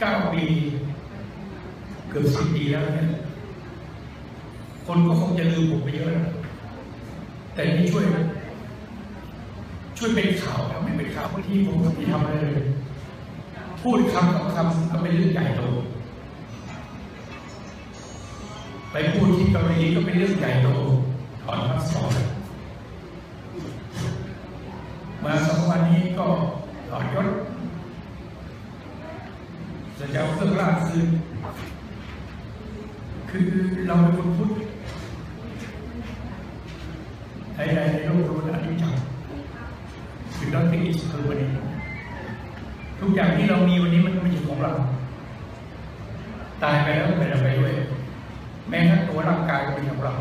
เก้าปี เกือบสิบปีแล้วเนี่ยคนก็คงจะลืมผมไปเยอะแล้วแต่นี่ช่วย ช่วยเป็นข่าวทำให้เป็นข่าวบางทีผมก็ไม่ทำอะไรเลย พูดคำกับคำก็เป็นเรื่องใหญ่โตไปพูดที่เกาหลีก็เป็นเรื่องใหญ่โตถอนพาสอร์ตมาสองวันนี้ก็ถอนยศจะจะ เอาเครื่องราชคืนคือเราเป็นคนพุทธใครๆในโลกรู้อนิจจังคือเราติดคือวันนี้ทุกอย่างที่เรามีวันนี้มันไม่ใช่ของเรา ตายไปแล้วก็เป็นไปด้วย แม้ทั้งตัวร่างกายก็เป็นของเรา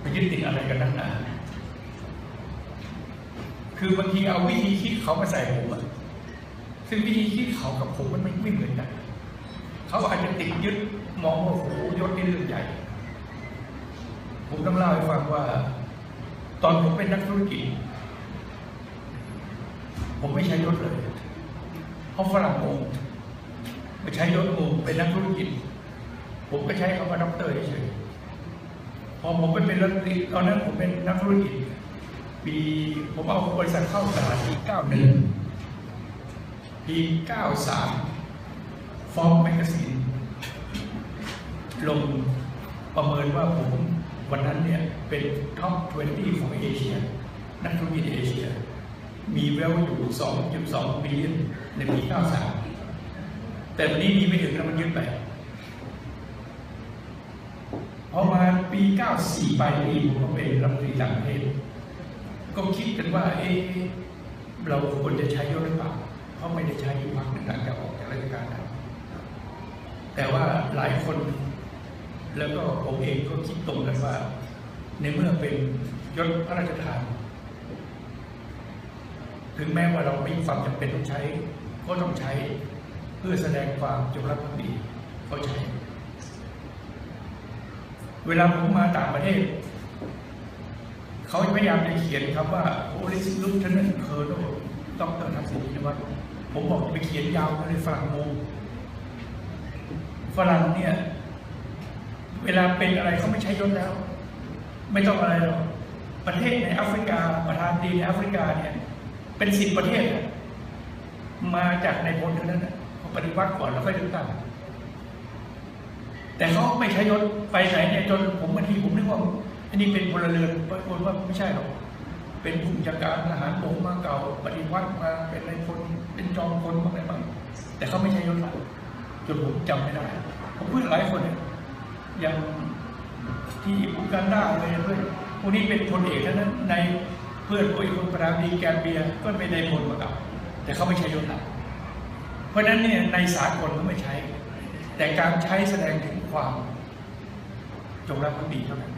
ไปยึดติดอะไรกันนักหนาคือบางทีเอาวิธีคิดเขามาใส่ผมอะ ซึ่งวิธีคิดเขากับผมมันไม่ไม่เหมือนกัน เขาอาจจะติดยึดมองว่าโอ้โหยศนี่เรื่องใหญ่ ผมต้องเล่าให้ฟังว่า ตอนผมเป็นนักธุรกิจ ผมไม่ใช้ยศเลยเพราะฝรั่งงงไม่ใช้ยศงงเป็นนักธุรกิจ ผมก็ใช้คำว่าด็อกเตอร์เฉยๆพอผมไปเป็นรัฐมนตรีตอนนั้นผมเป็นนักธุรกิจปีผมเอาบริษัทเข้าตลาดปี91 ปี 93ฟอร์มแมกกาซีนลงประเมินว่าผมวันนั้นเนี่ยเป็นท็อป 20 ของเอเชีย นักธุรกิจเอเชีย มีแววอยู่ 2.2 บิลเลียนในปี 93 แต่วันนี้มีไม่ถึงแล้วมันยึดไปพอมาปี 94ไปนี่ผมก็เป็นรัฐมนตรีต่างประเทศ ก็คิดกันว่า เอ๊ะเราควรจะใช้ยศหรือเปล่า ได้ใช้พักหนึ่งหลังจากออกจากราชการแล้วแต่ว่าหลายคน แล้วก็ผมเองก็คิดตรงกันว่า ในเมื่อเป็นยศพระราชทาน ถึงแม้ว่าเราไม่มีความจำเป็นต้องใช้ ก็ต้องใช้เพื่อแสดงความจงรักภักดีก็ใช้ เวลาผมมาต่างประเทศเขาพยายามจะเขียนคำว่า โอลิสลุทเทนนเคอร์โดต้องเติมทักษิณวัตร ผมบอกจะไปเขียนยาวเลยฝรั่งงงฝรั่งเนี่ย เวลาเป็นอะไรเขาไม่ใช้ยศแล้ว ไม่ต้องอะไรหรอกประเทศในแอฟริกา ประธานดีในแอฟริกาเนี่ย เป็นสิบประเทศ มาจากในพลเท่านั้นอะเขาปฏิวัติก่อนแล้วค่อยเลือกตั้งแต่เขาไม่ใช้ยศไปไหนเนี่ยจนผมบางทีผมนึกว่าอันนี้เป็นพลเรือนปรากฏว่าไม่ใช่หรอกเป็นผู้บัญชาการทหารบกมาเก่า ปฏิวัติมาเป็นในพล เป็นจอมพลบ้างอะไรบ้างแต่เขาไม่ใช้ยศหลักจนผมจำไม่ได้ผมเพื่อนหลายคนเนี่ยย่างที่อูกันดาเลยเพื่อนพวกนี้เป็นพลเอกทั้งนั้นในเพื่อนโอ้ยคนปรานดีแกมเบียก็เป็นในพลมาเก่าแต่เขาไม่ใช้ยศหลักเพราะฉะนั้นเนี่ยในสากลเขาไม่ใช้ แต่การใช้แสดงถึงความจงรักภักดีเท่านั้น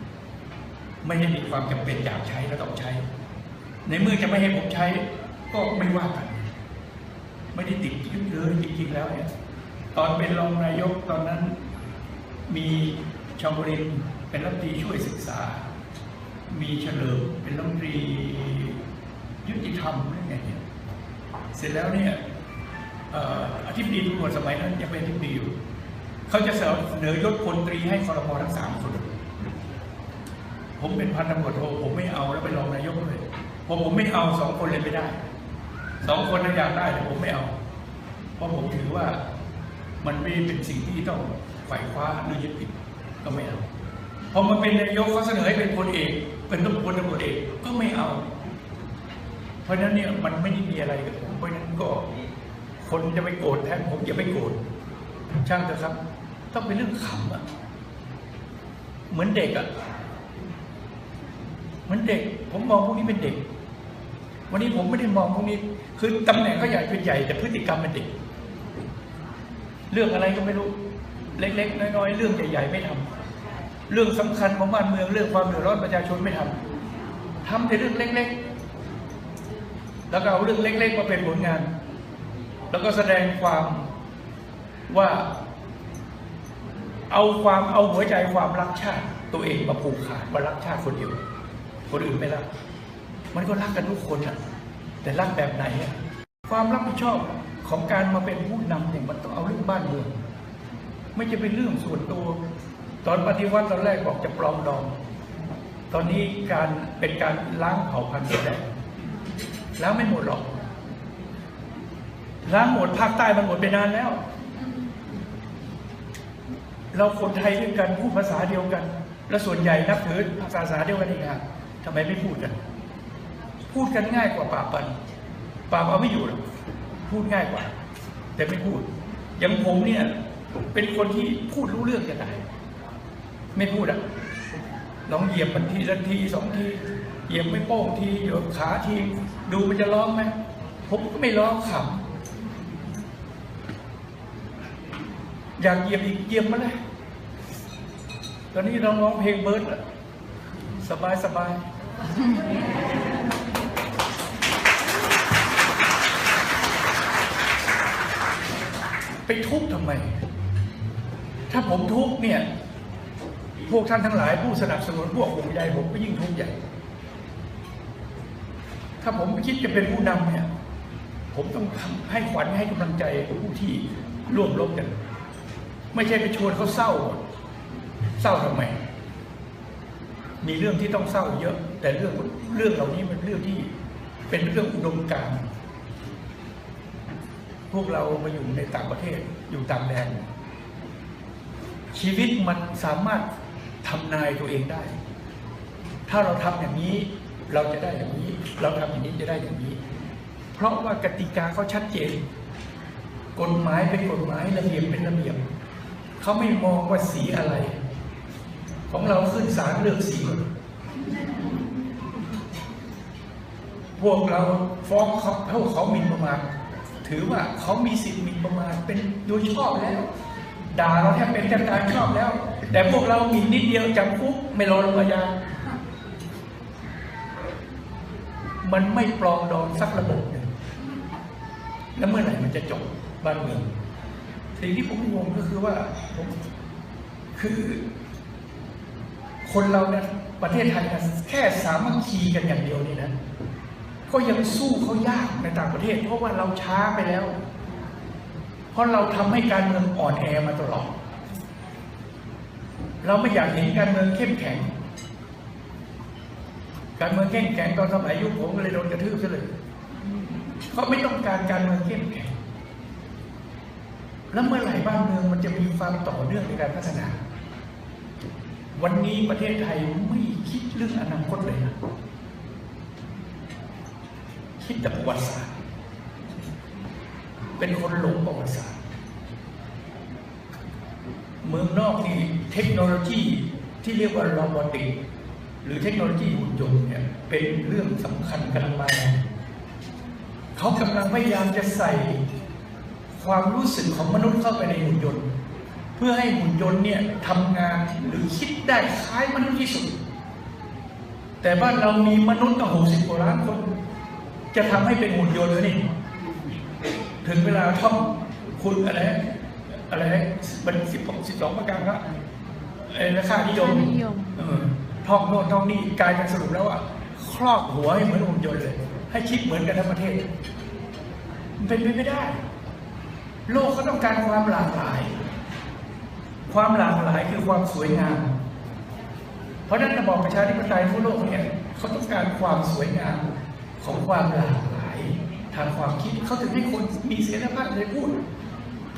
ไม่ได้มีความจำเป็นอยากใช้แล้วต้องใช้ ในเมื่อจะไม่ให้ผมใช้ก็ไม่ว่ากัน ไม่ได้ติดยึดเลยจริงๆแล้วเนี่ยตอนเป็นรองนายกตอนนั้นมีชาวบรินทร์เป็นรัฐมนตรีช่วยศึกษา มีเฉลิมเป็นรัฐมนตรียุติธรรมอะไรไงเนี่ยเสร็จแล้วเนี่ยเอ่ออธิบดีตำรวจสมัยนั้นยังเป็นอธิบดีอยู่เขาจะเสนอยศพลตรีให้คอรมอทั้งสามคน ผมเป็นพันตำรวจโทผมไม่เอาแล้วไปรองนายกเลยพอผมไม่เอาสองคนเลยไม่ได้ สองคนนั้นอยากได้แต่ผมไม่เอา เพราะผมถือว่ามันไม่เป็นสิ่งที่ต้องไขว่คว้าหรือยึดติดก็ไม่เอาพอมาเป็นนายกเขาเสนอให้เป็นพลเอก เป็นต้องพลตำรวจเอกก็ไม่เอา เพราะฉะนั้นเนี่ยมันไม่ได้มีอะไรกับผมเพราะฉะนั้นก็คนจะไปโกรธแทนผมอย่าไปโกรธช่างเถอะครับ ต้องเป็นเรื่องขำอะเหมือนเด็กอะเหมือนเด็ก ผมมองพวกนี้เป็นเด็ก วันนี้ผมไม่ได้มองพวกนี้ คือตำแหน่งก็ใหญ่เป็นใหญ่ แต่พฤติกรรมเป็นเด็ก เรื่องอะไรก็ไม่รู้ เล็กๆน้อยๆเรื่องใหญ่ๆไม่ทำเรื่องสำคัญของบ้านเมืองเรื่องความเดือดร้อนประชาชนไม่ทำทำแต่เรื่องเล็ก ๆ แล้วก็เอาเรื่องเล็ก ๆ มาเป็นผลงาน แล้วก็แสดงความว่าเอาความเอาหัวใจความรักชาติ ตัวเองมาผูกขาดว่ารักชาติคนเดียวคนอื่นไม่รัก มันก็รักกันทุกคนนะแต่รักแบบไหนอะความรับผิดชอบของการมาเป็นผู้นำเนี่ยมันต้องเอาเรื่องบ้านเมืองไม่จะเป็นเรื่องส่วนตัว ตอนปฏิวัติตอนแรกบอกจะปลอมดอง ตอนนี้การเป็นการล้างเผ่าพันธุ์แดงล้างไม่หมดหรอกล้างหมดภาคใต้มันหมดไปนานแล้ว เราคนไทยด้วยกันพูดภาษาเดียวกัน และส่วนใหญ่นับถือภาษาเดียวกันอีกนะทำไมไม่พูดกัน พูดกันง่ายกว่าปราบปันปราบเอาไม่อยู่หรอกพูดง่ายกว่า แต่ไม่พูด อย่างผมเนี่ย เป็นคนที่พูดรู้เรื่องจะได้ไม่พูดอะลองเหยียบมันทีละทีสองทีเหยียบไม่โป้งทีเหยียบขาที ดูมันจะร้องไหมผมก็ไม่ร้องขำอยากเหยียบอีกเหยียบมาเลยตอนนี้เราร้องเพลงเบิร์ดอะสบายสบาย ไปทุบทำไม ถ้าผมทุบเนี่ย พวกท่านทั้งหลายผู้สนับสนุนพวกห่วงใยผมก็ยิ่งทุกข์ใหญ่ ถ้าผมคิดจะเป็นผู้นำเนี่ย ผมต้องทำให้ขวัญให้กำลังใจผู้ที่ร่วมรบกัน ไม่ใช่ไปชวนเขาเศร้า เศร้าทำไม มีเรื่องที่ต้องเศร้าเยอะ แต่เรื่องเรื่องเหล่านี้มันเรื่องที่เป็นเรื่องอุดมการณ์ วกเรามาอยู่ในต่างประเทศอยู่ต่างแดน ชีวิตมันสามารถทำนายตัวเองได้ ถ้าเราทำอย่างนี้เราจะได้อย่างนี้ เราทำอย่างนี้จะได้อย่างนี้ เพราะว่ากติกาเขาชัดเจน กฎหมายเป็นกฎหมายระเบียบเป็นระเบียบเขาไม่มองว่าสีอะไร ของเราขึ้นศาลเลือกสีพวกเราฟ้องเขาเท่าเขาหมิ่นประมาท ถือว่าเขามีสิทธิ์มินประมาทเป็นโดยชอบแล้วด่าเราแทบเป็นแทบตายชอบแล้ว แต่พวกเรามิ่นนิดเดียวจำคุกไม่รอลงอาญามันไม่ปลองดองสักระบบหนึ่งแล้วเมื่อไหร่มันจะจบบ้านเมืองสิ่งที่ผมงงก็คือว่าผมคือ คนเราเนี่ยประเทศไทยนะแค่สามัคคีกันอย่างเดียวนี่นะ ก็ยังสู้เขายากในต่างประเทศ เพราะว่าเราช้าไปแล้ว เพราะเราทำให้การเมืองอ่อนแอมาตลอด เราไม่อยากเห็นการเมืองเข้มแข็ง การเมืองเข้มแข็งตอนสมัยยุคผมเลยโดนกระทืบซะเลยเขาไม่ต้องการการเมืองเข้มแข็ง แล้วเมื่อไหร่บ้านเมืองมันจะมีความต่อเนื่องในการพัฒนา วันนี้ประเทศไทยไม่คิดเรื่องอนาคตเลยนะ คิดแต่ประวัติศาสตร์เป็นคนหลงประวัติศาสตร์เมืองนอกนี่เทคโนโลยีที่เรียกว่าโรบอติกหรือเทคโนโลยีหุ่นยนต์เนี่ยเป็นเรื่องสำคัญกำลังมาเขากำลังพยายามจะใส่ความรู้สึกของมนุษย์เข้าไปในหุ่นยนต์ เพื่อให้หุ่นยนต์เนี่ยทำงานหรือคิดได้คล้ายมนุษย์ที่สุด แต่บ้านเรามีมนุษย์ตั้งหกสิบกว่าล้านคน จะทำให้เป็นหุ่นยนต์เลยนี่ ถึงเวลาท่องคุณอะไรอะไรบันสิบสิบสองประการละไอ้ราคานิยมค่านิยมเออท่องโน่นท่องนี่กลายเป็นสรุปแล้วว่าครอบหัวให้เหมือนหุ่นยนต์เลย ให้คิดเหมือนกันทั้งประเทศ มันเป็นไปไม่ได้ โลกเขาต้องการความหลากหลาย ความหลากหลายคือความสวยงาม เพราะฉะนั้นระบอบประชาธิปไตยทั่วโลกเนี่ยเขาต้องการความสวยงาม ของความหลากหลายทางความคิดเขาถึงให้คนมีเสรีภาพเลยพูด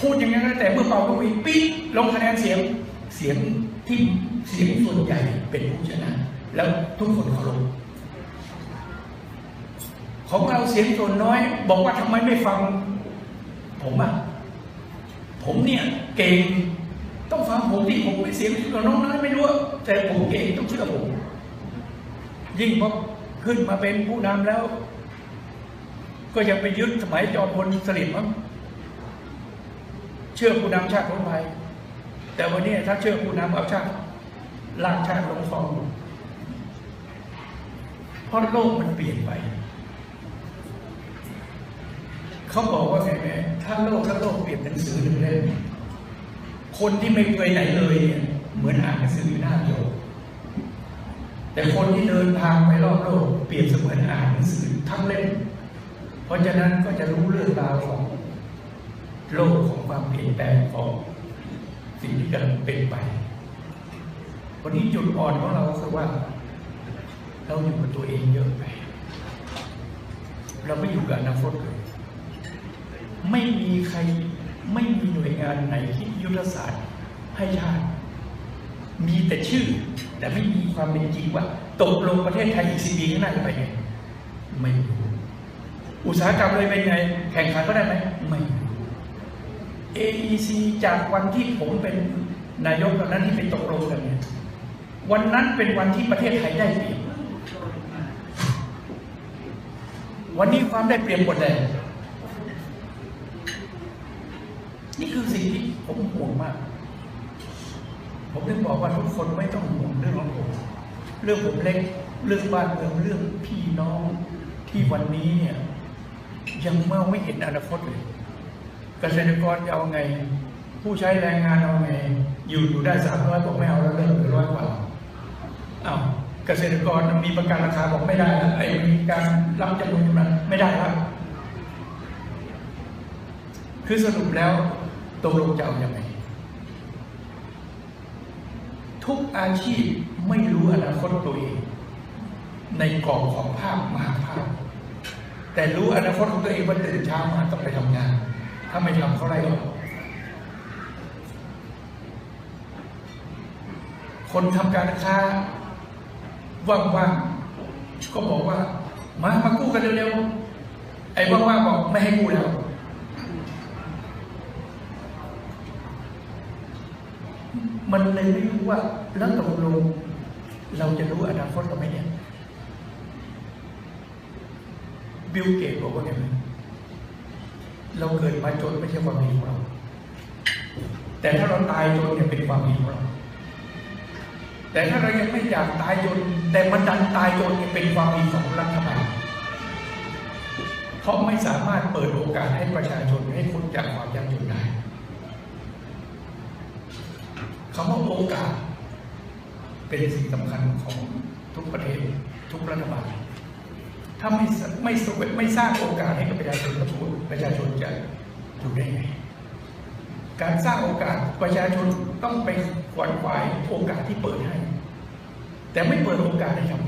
พูดอย่างนั้นแต่เมื่อเป่าลูกอีปี๊ดลงคะแนนเสียงเสียงที่เสียงส่วนใหญ่เป็นผู้ชนะ แล้วทุกคนเคารพของเราเสียงส่วนน้อย บอกว่าทำไมไม่ฟัง ผมอะผมเนี่ยเก่งต้องฟังผมที่ผมไม่เสียงส่วนน้องน้อยไม่รู้แต่ผมเก่งต้องเชื่อผมยิ่งพอ ขึ้นมาเป็นผู้นำแล้ว ก็ยังไปยึดสมัยจอมพลสฤษดิ์มั้งเชื่อผู้นำชาติคนไทยแต่วันนี้ถ้าเชื่อผู้นำเอาชาติลากชาติลงฟองเพราะโลกมันเปลี่ยนไป เขาบอกว่าไงแม่ถ้าโลกถ้าโลกเปลี่ยนหนังสือหนึ่งเล่มคนที่ไม่เคยไหนเลยเนี่ยเหมือนอ่านหนังสืออยู่หน้าเดียวแต่คนที่เดินทางไปรอบโลก รียบเสมือนอ่านหนังสือทั้งเล่มเพราะฉะนั้นก็จะรู้เรื่องราวของโลกของความเปลี่ยนแปลงของสิ่งที่กำลังเป็นไป วันนี้จุดอ่อนของเราคือว่า เราอยู่กับตัวเองเยอะไป เราไม่อยู่กับอนาคตเลย ไม่มีใครไม่มีหน่วยงานไหนคิดยุทธศาสตร์ให้ชาติ มีแต่ชื่อ แต่ไม่มีความเป็นจริงว่าตกลงประเทศไทยอีกสิบปีข้างหน้าจะไปไงไม่รู้อุตสาหกรรมเลยเป็นไง แข่งขันก็ได้ไหมไม่รู้ AEC จากวันที่ผมเป็นนายกตอนนั้นที่ไปตกลงกันเนี่ยวันนั้นเป็นวันที่ประเทศไทยได้เปรียบวันนี้ความได้เปรียบหมดเลยนี่คือสิ่งที่ผมห่วงมาก ผมถึงบอกว่าทุกคนไม่ต้องห่วงเรื่องของผม เรื่องผมเล็ก เรื่องบ้านเมืองเรื่องพี่น้องที่วันนี้เนี่ยยังมอไม่เห็นอนาคตเลย เกษตรกรจะเอาไง ผู้ใช้แรงงานเอาไง อยู่อยู่ได้สามร้อยบอกไม่เอาแล้วเลิกเหลือร้อยกว่าอ้าวเกษตรกรมีประกันราคาบอกไม่ได้แล้วไอ้มีการรับจำนวนนั้นไม่ได้แล้วคือสรุปแล้วตกลงจะเอาอยังไง ทุกอาชีพไม่รู้อนาคตตัวเอง ในกรอบของภาพมหาภาพ แต่รู้อนาคตของตัวเองว่าตื่นเช้ามาต้องไปทำงาน ถ้าไม่ทำเขาไล่ออกคนทำการค้าว่างๆก็บอกว่า มามากู้กันเร็วๆไอ้ว่างๆบอกไม่ให้กู้แล้ว มันเลยไม่รู้ว่าแล้วตกลงเราจะรู้อนาคตเราไหมเนี่ยบิลเกตบอกว่าไงไหมเราเกิดมาจนไม่ใช่ความดีของเรา แต่ถ้าเราตายจนเนี่ยเป็นความดีของเรา แต่ถ้าเรายังไม่อยากตายจน แต่มันดันตายจนเนี่ยเป็นความดีของรัฐบาลเพราะไม่สามารถเปิดโอกาสให้ประชาชนให้พ้นจากความยากจนได้ คำว่าโอกาส เป็นสิ่งสำคัญของทุกประเทศทุกรัฐบาลถ้าไม่ไม่สวยไม่สร้างโอกาสให้กับประชาชนประชาชนจะอยู่ได้ไง การสร้างโอกาสประชาชนต้องไปขวนขวายโอกาสที่เปิดให้ แต่ไม่เปิดโอกาสให้ทำไง